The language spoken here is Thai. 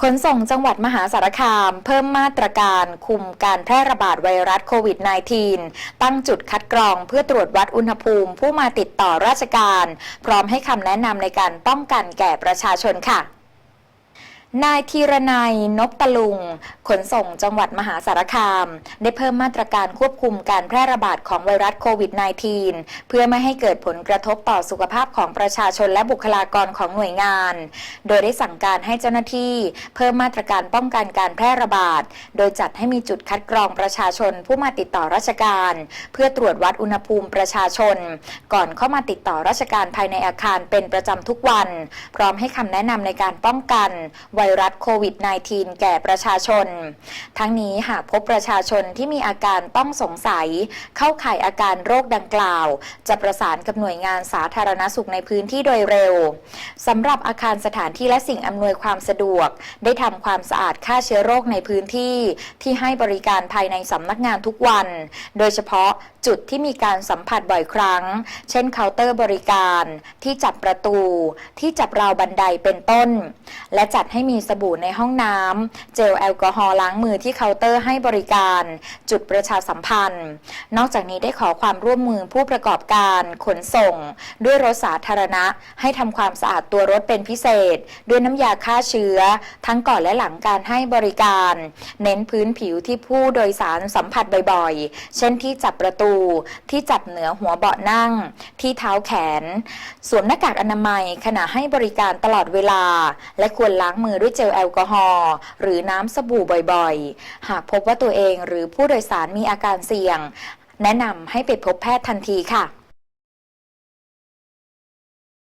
ขนส่งจังหวัดมหาสารคาม เพิ่มมาตรการคุมการแพร่ระบาดไวรัสโควิด -19 ตั้งจุดคัดกรองเพื่อตรวจวัดอุณหภูมิผู้มาติดต่อราชการ พร้อมให้คำแนะนำในการป้องกันแก่ประชาชนค่ะ นายธีรนัย นบตะลุง ขนส่งจังหวัดมหาสารคาม ได้เพิ่มมาตรการควบคุมการแพร่ระบาดของไวรัสโควิด -19 เพื่อไม่ให้เกิดผลกระทบต่อสุขภาพของประชาชนและบุคลากรของหน่วยงาน โดยได้สั่งการให้เจ้าหน้าที่ เพิ่มมาตรการป้องกันการแพร่ระบาด โดยจัดให้มีจุดคัดกรองประชาชนผู้มาติดต่อราชการ เพื่อตรวจวัดอุณหภูมิประชาชน ก่อนเข้ามาติดต่อราชการภายในอาคารเป็นประจำทุกวัน พร้อมให้คำแนะนำในการป้องกันไวไวรัสโควิด -19 แก่ประชาชน ทั้งนี้หากพบประชาชนที่มีอาการต้องสงสัย เข้าข่ายอาการโรคดังกล่าว จะประสานกับหน่วยงานสาธารณสุขในพื้นที่โดยเร็วสำหรับอาคารสถานที่และสิ่งอำนวยความสะดวก ได้ทำความสะอาดฆ่าเชื้อโรคในพื้นที่ ที่ให้บริการภายในสำนักงานทุกวัน โดยเฉพาะจุดที่มีการสัมผัสบ่อยครั้ง เช่นเคาน์เตอร์บริการ ที่จับประตู ที่จับราวบันไดเป็นต้น และจัดให้มีมีสบู่ในห้องน้ำเจลแอลกอฮอล์ล้างมือที่เคาน์เตอร์ให้บริการ จุดประชาสัมพันธ์ นอกจากนี้ได้ขอความร่วมมือผู้ประกอบการขนส่ง ด้วยรถสาธารณะ ให้ทำความสะอาดตัวรถเป็นพิเศษ ด้วยน้ำยาฆ่าเชื้อ ทั้งก่อนและหลังการให้บริการ เน้นพื้นผิวที่ผู้โดยสารสัมผัสบ่อยๆ เช่นที่จับประตูที่จับเหนือหัวเบาะนั่ง ที่เท้าแขน สวมหน้ากากอนามัยขณะให้บริการตลอดเวลา และควรล้างมือด้วยเจลแอลกอฮอล์หรือน้ำสบู่บ่อยๆ หากพบว่าตัวเองหรือผู้โดยสารมีอาการเสี่ยง แนะนำให้ไปพบแพทย์ทันทีค่ะ